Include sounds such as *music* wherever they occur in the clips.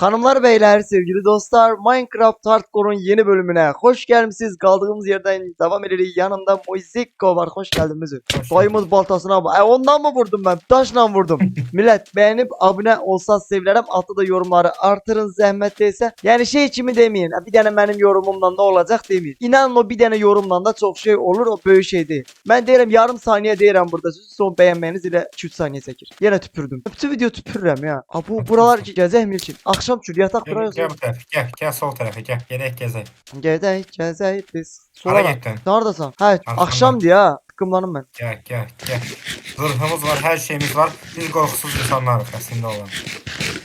Hanımlar beyler sevgili dostlar Minecraft Hardcore'un yeni bölümüne hoş gelmişsiniz. Kaldığımız yerden devam edelim. Yanımda Moizeko var. Hoş geldin Müzü. Diamond baltasına bak. E, ondan mı vurdum ben? Taşla vurdum. *laughs* Millet beğenip abone olsa sevinirim. Altta da yorumları artırın zahmet değilse. Yani şey için mi demeyin. Bir tane benim yorumumdan da olacak demeyin. İnanın o bir tane yorumdan da çok şey olur. O böyle şey değil. Ben derim yarım saniye derim burada. Siz son beğenmeniz ile 3 saniye çekir. Yine tüpürdüm. Bütün video tüpürürüm ya. Aa, bu buralar *laughs* gezehmir için. Akşam çür yatak buraya gel bu tarafa gel. Gel sol tarafa gel. Gerek gezelim. Gedek gezey biz. Sola bak. gittin. Neredesin? Ha Arkamda. akşam diye ha. Tıkımlanım ben. Gel gel gel. Zırhımız var her şeyimiz var. Biz korkusuz insanlarız aslında olan.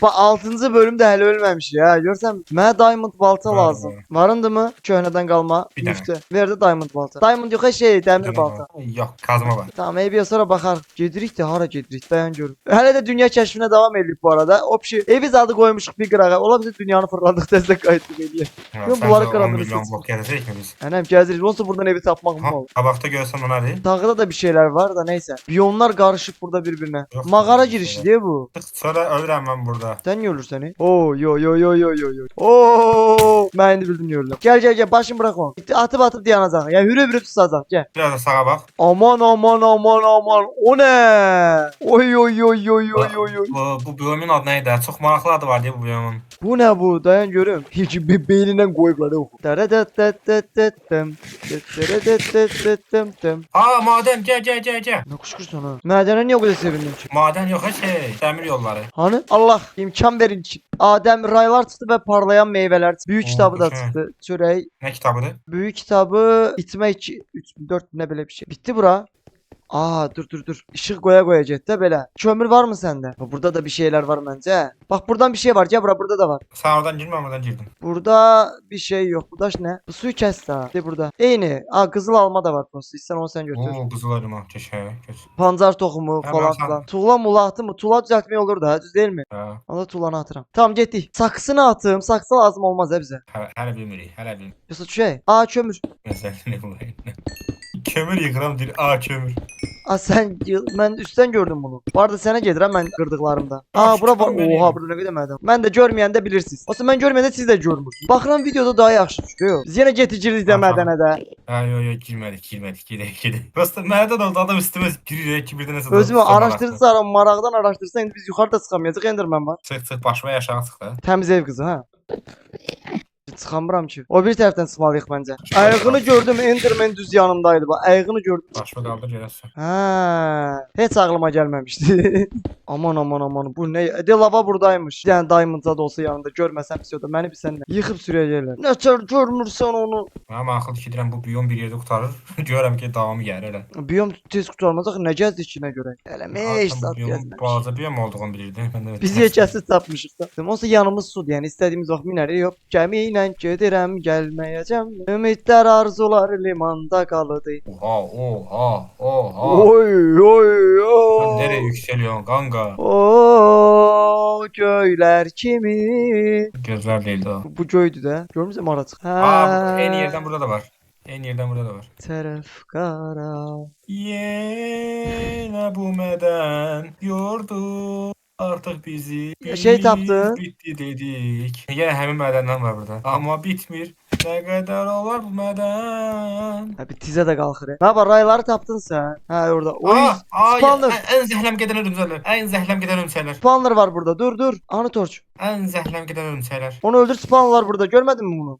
Bak 6. bölümde hele ölmemiş ya. Görsem mənə diamond balta Var, lazım. var. Varındı mı? Köhnədən qalma. Bir. Müftü. Verdi diamond balta. Diamond yox şey, dəmir balta. Yok kazma var. Tamam, eybiyə sonra baxar. Gedirik də hara gedirik? Dayan görüm. Hələ də dünya kəşfinə davam edirik bu arada. O şey, eviz adı qoymuşuq bir qırağa. Ola bizi dünyanı fırladıq təzə qayıtdıq eləyək. Yok, Sence bunları 10 kıramını milyon biz? Ənəm gəzirik. Olsa buradan evi tapmaq mı Ha, olur? tabakta görsen ona değil. Dağda da bir şeyler var da neyse. Biyomlar karışık burada birbirine. Yok, Mağara yok, girişi yok. diye bu. Sonra ölürüm ben burada. Sen niye ölür seni? Oo yo yo yo yo yo yo. Oo ben de bildim yürürler. Gel gel gel başını bırak onu. Atıp atıp dayanacak. Ya hürü hürü tutacak gel. Biraz da sağa bak. Aman aman aman aman. O ne? Oy oy oy oy oy oy oy. Bu, bu bölümün adı neydi? Çok maraqlı adı var diye bu bölümün. Bu ne bu? Dayan görüyorum. Hiç bir beyninden koyuplar oku. Daradatatatatım. Daradatatatatım. Aa maden gel gel gel gel. Ne kuşkursun ha? Madene niye o kadar sevindim? Maden yok ha şey. Demir yolları. Hani Allah imkan verin. Adem raylar çıktı ve parlayan meyveler. Büyük Oo, kitabı da güzel. çıktı. Çörey. Ne kitabıdır? Büyük kitabı itme 2, 3, 4 ne böyle bir şey. Bitti bura. Aa dur dur dur. Işık koya koyacak da böyle. Kömür var mı sende? Burada da bir şeyler var bence. Bak buradan bir şey var. Cebra burada da var. Sen oradan girme oradan girdim. Burada bir şey yok. Bu taş ne? Bu suyu kes daha. De burada. Eyni. Aa kızıl alma da var postu. İstersen onu sen götür. Oo kızılarım ha. Keşke. Pancar tohumu Hemen falan sen- filan. Tuğla mula attı mı? Tuğla düzeltmeyi olur da. Düz değil mi? Ha. Allah tuğlanı atıram. Tamam gitti. Saksını atım. Saksı lazım olmaz he bize. Hele, hele bilmirik. Hele bilmirik. Yoksa şey. Aa kömür. Mesela ne bulayım. Kömür yıkıram dir. Aa kömür. Aa sen ben üstten gördüm bunu. Bu arada sene gelir ben kırdıklarımda. Aa bura beni. Oha burada ne demedim. Ben de görmeyende bilirsiniz. Aslında ben görmeyende siz de görmürsünüz. Bakıram videoda daha yaxşı çıkıyor. Biz yine getiricilik demeden de. Ha yo yo girmedik girmedik gidelim gidelim. Prosta nereden oldu adam üstüme giriyor ki birden nasıl Özümü araştırırsa maraqdan araştırsa indi biz yuxarıda çıxamayacaq Enderman var. Çık çık başıma yaşağı çıktı. Təmiz ev qızı ha. Çıxamıram ki. O bir tərəfdən çıxmalıyıq məncə. Ayağını gördüm Enderman düz yanımdaydı. Bax ayağını gördüm. Başıma kaldı görəsən. Ha, heç ağlıma gəlməmişdi. *laughs* aman aman aman bu ne? De lava buradaymış. Yəni diamondda da olsa yanında görməsəm pis da məni bir sənlə yıxıb sürəcəklər. Nə tər görmürsən onu? Ama akıl fikirəm bu biyom bir yerdə qutarır. *laughs* Görürəm ki davamı gəlir elə. Biyom tez qurtarmayacaq. Nə gəzdik ki nə görək? Bu zat gəzməmiş. Balaca biyom olduğunu bilirdim. *laughs* Biz yekəsiz tapmışıq da. Olsa yanımız sudur. Yəni istədiyimiz vaxt minərik. Yox, gəmi ilə gedirəm, gəlməyəcəm. Ümidlər, arzular limanda qalıdı. Oha oha oha. Oy oy Sen oy. nereye yükseliyorsun kanka? O göylər kimi. Gözler değildi o. Bu göydü də. Görmüsən ara çıx. Aa en iyi yerden burada da var. En yerden burada da var. Tərəf qara. Yine bu meden yordu artık bizi. Ya şey taptı. Bitti dedik. Yine hemen medenden var burada. Ama bitmir. Ne kadar olar bu meden. Ha bir tizə də qalxır. Nə var rayları tapdın sən? Hə orada. Oy. En, en zehlem giden ölümseler. En zehlem giden ölümseler. Spawner var burada. Dur dur. Anı torç. En zehlem giden ölümseler. Onu öldür spawner var burada. Görmedin mi bunu?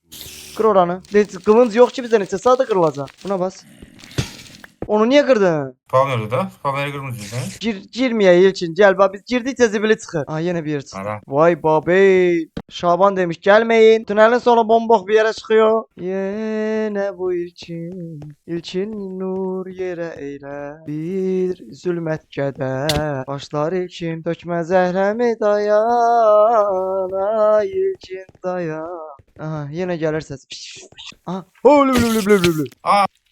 Kır oranı. De, kılınc yok ki bizden içe. Sağda kırılacak. Buna bas. Onu niye kırdın? Spawn öldü da. Spawnları kırmızı yüzden. Gir, girmeye için. Gel bak biz girdikçe zibili çıkır. Aa yine bir yer çıktı. Ara. Vay babey. Şaban demiş gelmeyin. Tünelin sonu bombok bir yere çıkıyor. Yine bu ilçin. İlçin nur yere eyle. Bir zulmet keder. Başlar ilçin. Dökme zehremi dayan. Ay ilçin dayan. Aha yine gelir ses. Aha. Ölü.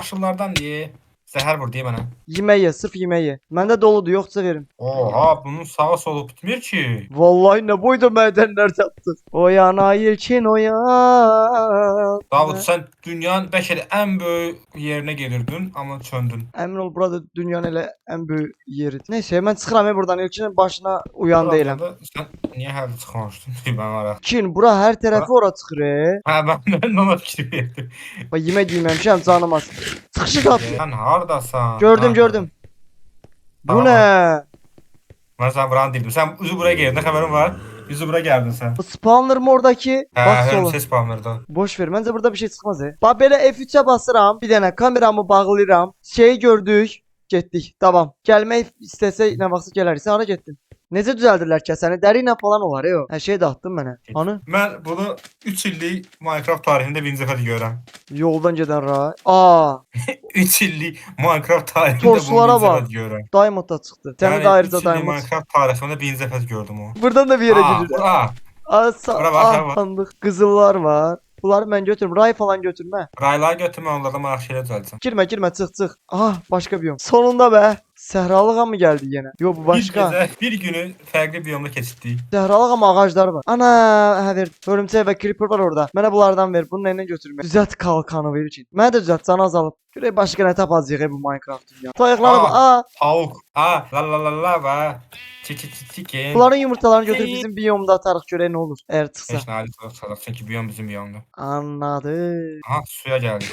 Yaşlılardan diye Zəhər vur deyə mənə. Yemeği ye, sırf yemeği ye. Bende doludu yoksa verin. Oha, bunun sağa solu bitmir ki. Vallahi ne boyda madenler yaptın. O yana ilçin o yana. Davud, sən dünyanın bəlkə də ən böyük yerinə gedirdin, amma çöndün. Emin ol burada dünyanın elə en büyük yeri. Neyse ben çıkıram ya buradan ilçinin başına uyan değilim. Burada Sən niyə hələ çıxmamışdın? Mən *laughs* ara. Çin bura her tarafı ora çıkır. e. Hə, mən mən *laughs* ona fikir verdim. Bak yemek yememişim canım az. Sıkışı tatlı. Sən hardasan? Gördüm gördüm. Bu Tamam. ne? Mən sən buranı deyildim. Sən üzü bura gəldin, nə xəbərin var? Üzü bura gəldin sən. Bu spawner mı oradaki? Hə, Bak sola. hörümçək spamlardı. Boş ver. Bence burada bir şey çıkmaz ya. Bak böyle F3'e basıram. Bir tane kameramı bağlayıram. Şeyi gördük. Getdik. Tamam. Gelmeyi istese ne vakti gelerse hara gittin. Necə düzəldirlər kəsəni? Dəri ilə falan olar ya. Hər şey dağıtdım mənə. Hani? Mən bunu 3 illik Minecraft tarixində birinci dəfə görürəm. Yoldan gedən ra. Aa, *laughs* 3 illik Minecraft tarixində Torsulara birinci bak. dəfə görürəm. Diamond da çıxdı. Səni Yəni, də üç ayrıca Diamond. Minecraft tarixində birinci dəfə gördüm o. Buradan da bir yere Aa, gidiyor. bura. Aa, sa- bura bak, bura aa, bak. sandık. Qızıllar var. Bunları mən götürüm. Ray falan götürmə. Rayları götürmə, onlardan maraq şeylə düzəldəcəm. Girmə, girmə, çıx, çıx. Aha, başqa biyom. Sonunda be. Səhralığa mı gəldi yenə? Yo, bu Bir başqa. gecə, bir günü fərqli biyomda keçirdik. Səhralığa amma ağaclar var. Ana, hə ver. Hörümçək və creeper var orada. Mənə bunlardan ver. Bunu ilə götürmə. Düzəlt kalkanı verir için. Mənə də düzəlt, canı azalıb. Görək başqa nə tapacağıq bu Minecraft dünya. Toyuqlara Aa. bax. Aa, Tavuk. Ha, la la la la va. Çi çi çi chicken. bunların yumurtalarını götürüb bizim biyomda atarıq görək nə olur. Əgər çıxsa. Heç nə çalaq, çünki biyom bizim biyomdur. Anladım. Aha, suya gəldik.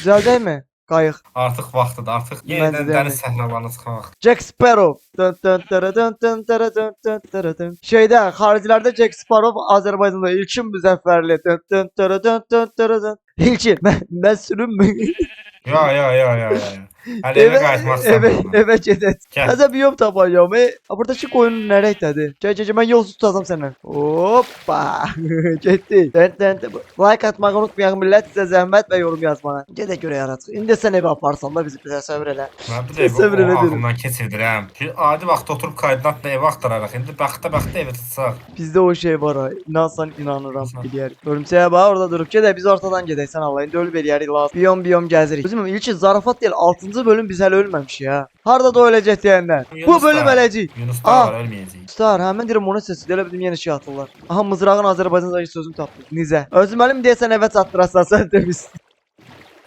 Düzəldəkmi? Qayıq. Artıq vaxtıdır, artıq yenidən də dəniz səhralarına çıxmaq. Jack Sparrow. Dırı dın. Şeydə, xaricilərdə Jack Sparrow, Azərbaycanda İlkin Müzəffərli. Dın dın dırı dın. İlkin, mən, mən sürünmü? Ya, ya, ya, ya, ya. Hələ evə qayıtmaq eve, istəmirəm. eve gedək. Gəl. Təzə biyom tapacağım. E, Ha, buradakı qoyun nərəkdədir? Gəl, gəl, gəl, mən yolsuz tutacam səndən. Hoppa. Dın dın dın. Like atmağı unutmayaq millət, sizə zəhmət və yorum yazmağı. Gedək görək artıq. İndi sən evə aparsan da bizi bizə səbr elə. Mən bir Təsəvvür evi o edirəm. ağlımdan keçirdirəm. Ki, adi vaxtda oturub koordinatla evi axtararaq. İndi baxda-baxda evi tutsaq. Bizdə o şey var ha. İnansan inanıram eləyərik. Hörümçəyə bax orada durub gedək biz ortadan gedək sən Allah. İndi ölüb eləyərik lazım. Biyom biyom gəzirik. Bizim ilkin zarafat deyil 6-cı bölüm biz hələ ölməmişik ha. Harda da öləcək deyənlər. Bu bölüm öləcək. Yunus da var, ölməyəcək. Star, hə mən deyirəm onun səsi elə bildim yenə şey atırlar. Aha mızrağın Azərbaycandakı sözünü tapdım. Nizə. Özüm mənim deyəsən evə çatdırasan sən demişsin.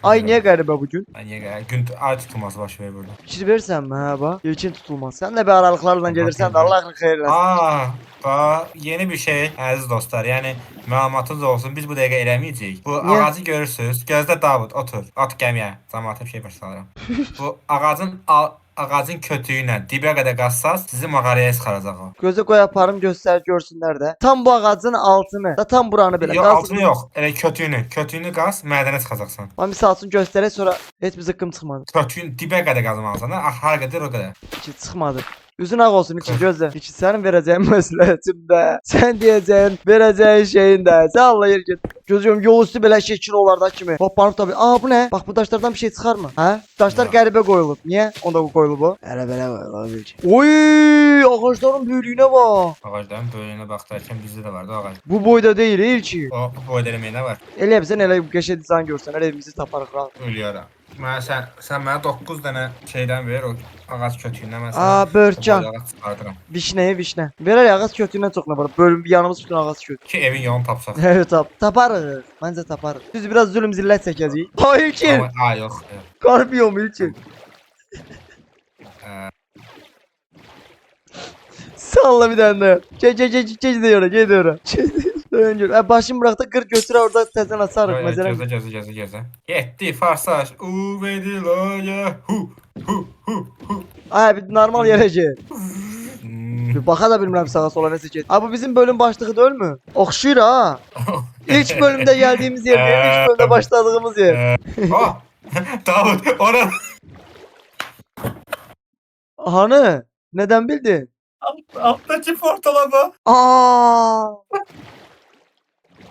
Ay niyə qəribə bu gün? Mən niyə gün ay tutulması baş verir burada. Fikir verirsən mi hə bax? İlkin tutulmaz. Sən də bir aralıqlarla gedirsən də Allah xeyir eləsin. Aa, bax, yeni bir şey əziz dostlar. Yəni məlumatınız olsun. Biz bu dəqiqə eləməyəcəyik. Bu Niyə? ağacı görürsüz. Gözdə Davud otur. At gəmiyə. Cəmaata bir şey başa salıram. *laughs* bu ağacın al ağacın kötüyü ilə dibə qədər qassaz sizi mağaraya çıxaracaq o. Gözə qoy aparım göstər görsünlər də. Tam bu ağacın altını. Da tam buranı. Yox, qazdım. altını yox. Elə kötüyünü. Kötüyünü qaz, mədənə çıxacaqsan. Amma misal üçün göstərək sonra heç bir zıqqım çıxmadı. Kötüyün dibə qədər qazmalısan. Ha, har qədər o qədər. Ki çıxmadı. Üzün ağ olsun iki gözlə. İki sənin verəcəyin məsləhətimdə. Sən deyəcəyin, verəcəyin şeyin də. Sən Allah yer get. Gözüm yol üstü belə şəkil olarda kimi. Hoppanıb tabii. Aa bu nə? Bax bu daşlardan bir şey çıxarmı? Hə? Daşlar Ya. qəribə qoyulub. Niyə? Onda bu qoyulub o. Elə belə qoyulub. Oy, ağacların böyüklüyünə bax. Ağacların böyüyünə baxdarkən bizdə də vardı ağac. Bu boyda deyil ilki. O bu boyda eləməyinə var. Elə bilsən elə qəşəng dizayn görsən, elə evimizi taparıq rahat. Ölüyorum. Mən sən sən mənə 9 dənə şeydən ver o ağac kötüyündən mən Aa, sənə börkcan. boyda ağac çıxardıram. Vişnəyə vişnə. Verər ağac kötüyündən çox nə var? Bölüm yanımız bütün ağac kötü. Ki evin yolunu tapsaq. *laughs* Evet tap. Taparıq. Məncə taparıq. Biz biraz zülm zillət çəkəcəyik. Hayır ki. Amma a yox. yox. Qarpıyom ilkin. Ə, Salla bir dənə. Geç geç geç geç de yora, geç de yora. Öncür. E başım bırak da kır götür orada təzən asarıq Gözə məsələn. gözə gözə gözə gözə. Getdi farsaj. U vedilaya. Hu hu hu hu. Ay bir normal yerə get. Hmm. Bir baxa da bilmirəm sağa sola get. Ay bu bizim bölüm başlığı deyil mi? Oxşuyur ha. *laughs* İlk bölümdə gəldiyimiz yer, deyil, ilk *laughs* bölümdə başladığımız yer. Ə, Oh! Davud, ora Hanı? Neden bildin? alttaki portala bak. Aa! *laughs*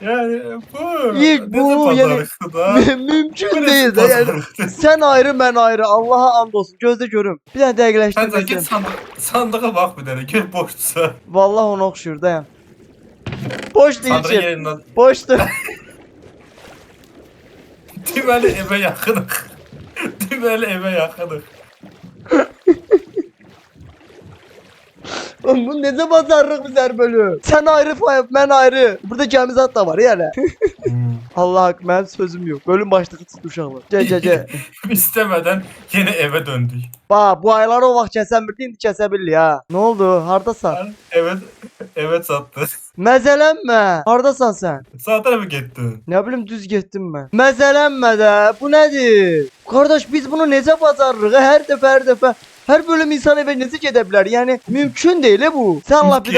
Yani bu. İlk ne bu, de yani- da. Mü- Mümkün değil de yani. Sen ayrı ben ayrı. Allah'a and olsun. Gözde görüm. Bir tane Sen de git sandık, sandığa bak bir tane. Gör boşsa. Vallahi onu oxşuyur dayan. Boş değil Sandığın ki. yerinden. Boşdur. Deməli *laughs* evə yaxınıq. Böyle eve yakınıq. Bu necə bazarlıq bizər bölü? Sən ayrı fayıb, mən ayrı. Burada gəmizat da var yəni. Allah hak, mənim sözüm yox. Bölüm başlığı tutdu uşaqlar. Gəl, gəl, gəl. *laughs* İstemeden yine eve döndük. Ba, bu ayları o vaxt kəsən bildi, indi kəsə bildi ha. Nə oldu? Hardasan? Ben evet evet sattı. Məzələnmə. Hardasan sən? Sağ tarafa gittin. Nə bilim düz getdim mən. Məzələnmə də. Bu nədir? Qardaş biz bunu necə bacarırıq? Hər dəfə, hər dəfə Hər bölüm insan gedə bilər? Yəni mümkün deyil e bu. Sən Allah bir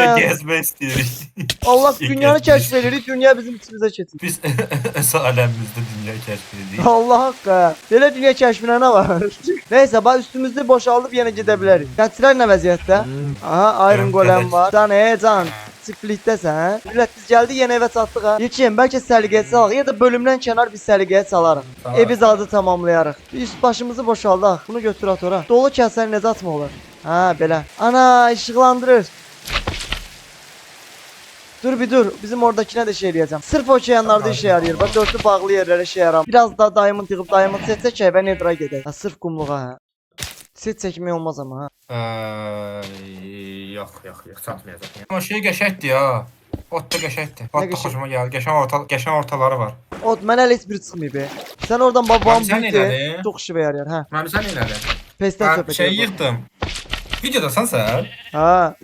istiyoruz. *laughs* Allah İlk dünyanı kez kəşf edirik, dünya bizim içimizə keçir. Biz *laughs* özel alemimizde dünya keşfediyoruz. Allah haqqı. Belə dünya kəşfinə nə var? *laughs* Nəysə, bax üstümüzü boşaldıb yenə gedə bilərik. Gətirər nə vəziyyətdə? Aha, Iron Golem var. Can, e, can. Çiftlikdəsən. Millət biz gəldik yenə evə çatdıq ha. İlkin, bəlkə səliqəyə salaq ya da bölümdən kənar bir səliqəyə salarıq. Tamam. Evi zadı tamamlayarıq. Üst başımızı boşaldaq. Bunu götür at ora. Dolu kəsən necə atma olar? Ha, belə. Ana, işıqlandırır. Dur bir dur. Bizim oradakine de şey eləyəcəm. Sırf okeanlarda Tamam. işe yarayır. Bak dörtlü bağlı yerlere işe yaram. Biraz daha diamond yığıb diamond seçsək ki, və Nedra gedək. Ha, sırf kumluğa ha. Set çəkmək olmaz ama ha. Eee, yok yok yok satmayacak. Ama şey geçerdi ya. Ot da geçerdi. Ot da geçer? hoşuma geldi. Geçen orta, geçen ortaları var. Ot, mənə elə heç bir çıxmıyor be. Sən oradan babam sən büyüdü. elədin? Çox işə yarayar, hə. Sen ilerle. Pesten Ben söhbət şey edir bu. yıktım. Videoda sen sen. Ha.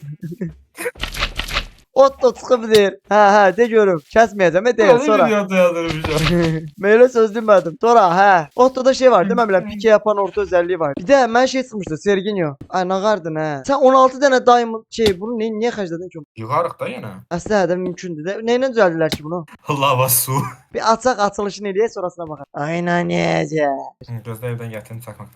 Ot da çıxıbdır. Hə, hə, de görüm. Kəsməyəcəm, deyil, sonra. Videoda yazdırmışım. Meylə söz demədim. Sonra hə. Otto'da şey var değil mi? Bilən pike yapan orta özelliği var. Bir de mən şey sımışdı. Serginio. Ay nağardın hə. Sen 16 tane diamond şey bunu ne, niye xərclədin ki? Yukarık da yine. Əslində də mümkündür də. Neyle düzəldilər ki bunu? Lava su. Bir açaq açılışını eləyək sonrasına baxaq. Aynen necə. Gözde evden getirin çakmak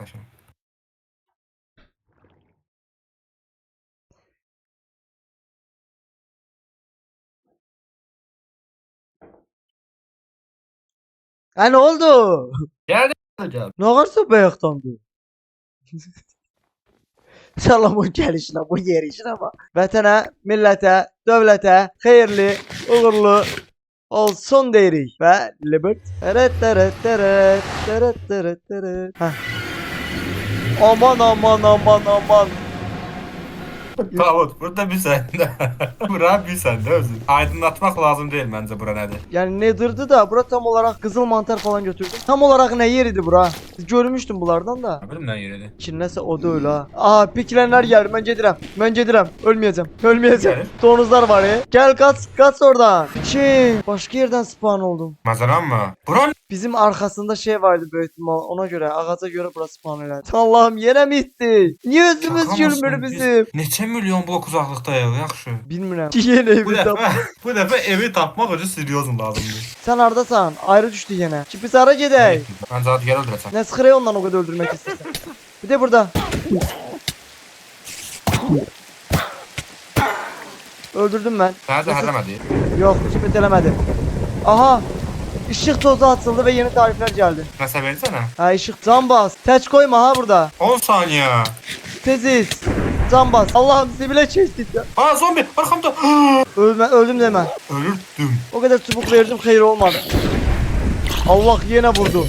Ha ne oldu? Geldi. Gel. Ne varsa bayaqdandı. Salamın gəlişinə, bu yerişinə bax. Vətənə, millətə, dövlətə xeyirli, uğurlu olsun deyirik və libert. Hə. Aman aman aman aman. Davut burada bir sende. *laughs* bura bir sende özün. Aydınlatmak lazım değil bence bura nedir. Yəni Nether'dı da bura tam olarak qızıl mantar falan götürdüm. Tam olarak nə yer idi bura? Görmüşdüm bunlardan da. Ne bileyim ne yürüdü. Kirləsə o da öyle ha. Aa pikilənlər gəlir. Mən gedirəm. Mən gedirəm. Ölməyəcəm. Ölməyəcəm. Gəlir. Donuzlar var ya. Gel kaç kaç oradan. Şey, başka yerden spawn oldum. Mesela mı? Bura Bizim arkasında şey vardı büyük ihtimal. Ona göre, ağaca göre burası spawn elədi. Allah'ım yere mi itti? Niye özümüz Şaka gülmür mısın? bizim? Biz Neçə milyon blok uzaqlıqdayıq, yaxşı. Bilmirəm. *laughs* Yine Bu bir tap. dəfə, bu dəfə evi tapmaq üçün seriozun lazımdır. Sen hardasan? Ayrı düştü yine. Ki biz ara gedək. Mən zaten yer öldürəcəm. Ne sıxırı ondan o kadar öldürmek istersen. Bir de burada. Öldürdüm ben. Səni zəhərləmədi. Yok hiç betelemedi. Aha. Işık tozu atıldı ve yeni tarifler geldi. Nəsə versənə. Ha ışık can bas. Teç koyma ha burada. 10 saniyə. Teziz. Can bas. Allah'ım sibile çektik ya. Aa zombi arkamda. Ölme, *gasps* öldüm deme. Ölürdüm. O kadar çubuk verdim hayır olmadı. Allah yine vurdu.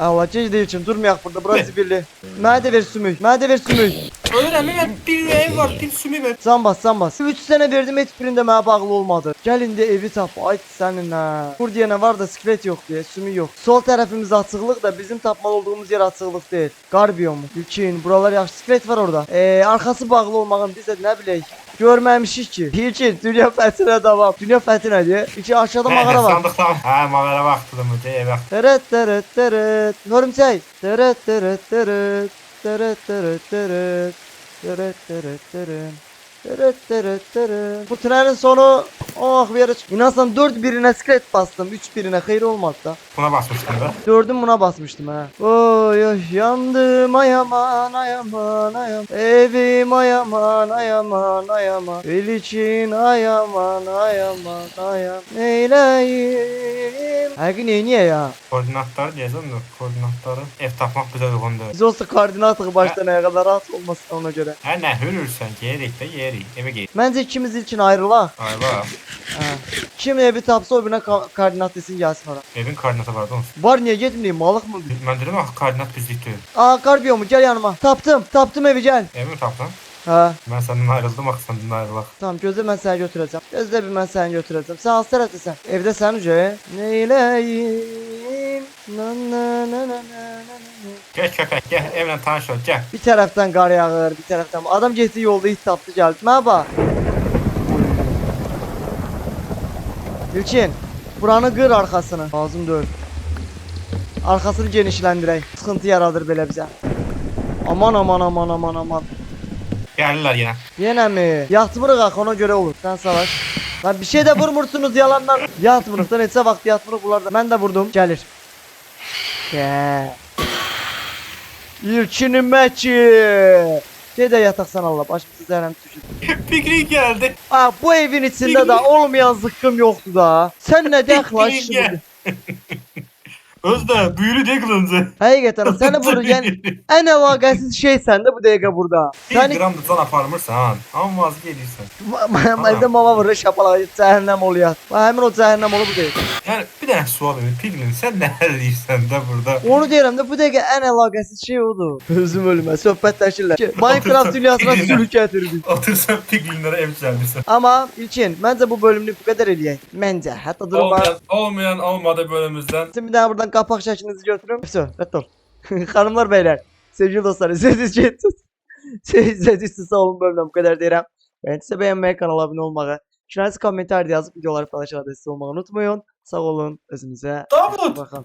Allah gec için durmayak burada burası birli. Də ver sümük. Də ver sümük. Ölürəm, mən bir ev var, bir sümü ver. Can bas can bas. 3 sene verdim hiçbirinde mənə bağlı olmadı. Gel indi evi tap. Ay senin ha. Kur diyene var da sklet yok diye. Sümü yok. Sol tarafımız açıqlıq da bizim tapmalı olduğumuz yer açıqlıq değil. Garbiyo mu? İlkin buralar yaxşı sklet var orada. Ee, arkası bağlı olmağın biz də nə bilək. Görməmişik ki. İlkin dünya fəthinə davam. Dünya fəthinə diye. İki aşağıda mağara var. Sandıqdan. Hə, mağara vaxtıdır mı? Deyə vaxt. Teret teret teret. Hörümçək. Teret teret teret. Teret teret teret. Teret teret teret. Bu trenin sonu oh bir çık. İnansan 4 birine skret bastım. 3 birine hayır olmadı da. Buna basmışdın da. Dördüm buna basmıştım ha. Oy oy yandım ayaman ayaman ayam. Evim ayaman ayaman ayaman. El için ayaman ayaman ayam. Neyleyim? Her gün niye ya? Koordinatları deyəcəm də, koordinatları ev tapmaq bizə uyğundur. Biz olsa koordinatı baştan aya kadar rahat olmasın ona göre. Hə, nə hürürsən, yerik də Evə geyik. Bence ikimiz için ayrılaq. Ay bax. Ha. Kim evi tapsa o birine ka- koordinat desin gelsin ora. Evin koordinatı vardı onun. Var niye gitmeyeyim malık mı? Ben dedim ah koordinat bizlikti. Aa karbiyo mu gel yanıma. Taptım taptım evi gel. Evimi tapdın. Ha Ben senden ayrıldım bak senden ayrılak. tamam gözle ben seni götüreceğim. Gözle bir götüreceğim. Sen hasta sen. Evde sen uca. Neyleyim? Na na na na na na na. Gel köpek gel evle tanış ol gel. Bir taraftan kar yağır, bir taraftan adam geçti yolda hiç taptı geldi. Merhaba. İlkin, buranı kır arkasını. Ağzım dön. Arkasını genişlendirey. Sıkıntı yaradır belə bizə. Aman aman aman aman aman. Geldiler yine. Yenə mi? Yatmırıq axı ona göre olur. Sen savaş. Lan bir şey de vurmursunuz yalandan. Yatmırıq da neçə vaxt yatmırıq bunlar da. Mən də vurdum. Gəlir. Gəl. İlkinin məki. Şey de yataksan Allah. Başımızı zəhrəm düşür. Piknik *laughs* geldi. Aa, bu evin içinde de olmayan zıkkım yoktu da. Sen ne dəxl lan şimdi? *laughs* Özde büyülü değil kılınca. Həqiqətən səni vururken en əlaqəsiz şey səndə bu dəqiqə burada. Bir Səni gram da sana aparmırsan. Ama vazgeçirsen. Məndə mama vurur şapalaq cəhənnəm oluyor. Həmin o cəhənnəm olub bu deyil. Yani bir tane sual verin. Piglin sen ne diyorsun da burada? Onu deyirəm də bu dəqiqə ən əlaqəsiz şey odur. Özüm ölümə söhbətləşirlər. Ki, Minecraft dünyasına sülük gətirdik. Otursan piglinlere ev düzenlisin. Amma İlkin, məncə bu bölümünü bu qədər eləyək. Məncə, hətta durun bax. Olmayan, olmayan olmadı bölümümüzden. Şimdi bir daha buradan kapak şaşınızı götürün. Hepsi reddol. *laughs* Hanımlar beyler. Sevgili dostlar. Sessiz çetsiz. Sessiz sessiz olun bölümden bu kadar derim. Ben size beğenmeyi kanala abone olmağı. Şurası komentarda yazıp videoları paylaşarak destek olmayı unutmayın. Sağ olun. Özünüze. Davut. Bakın.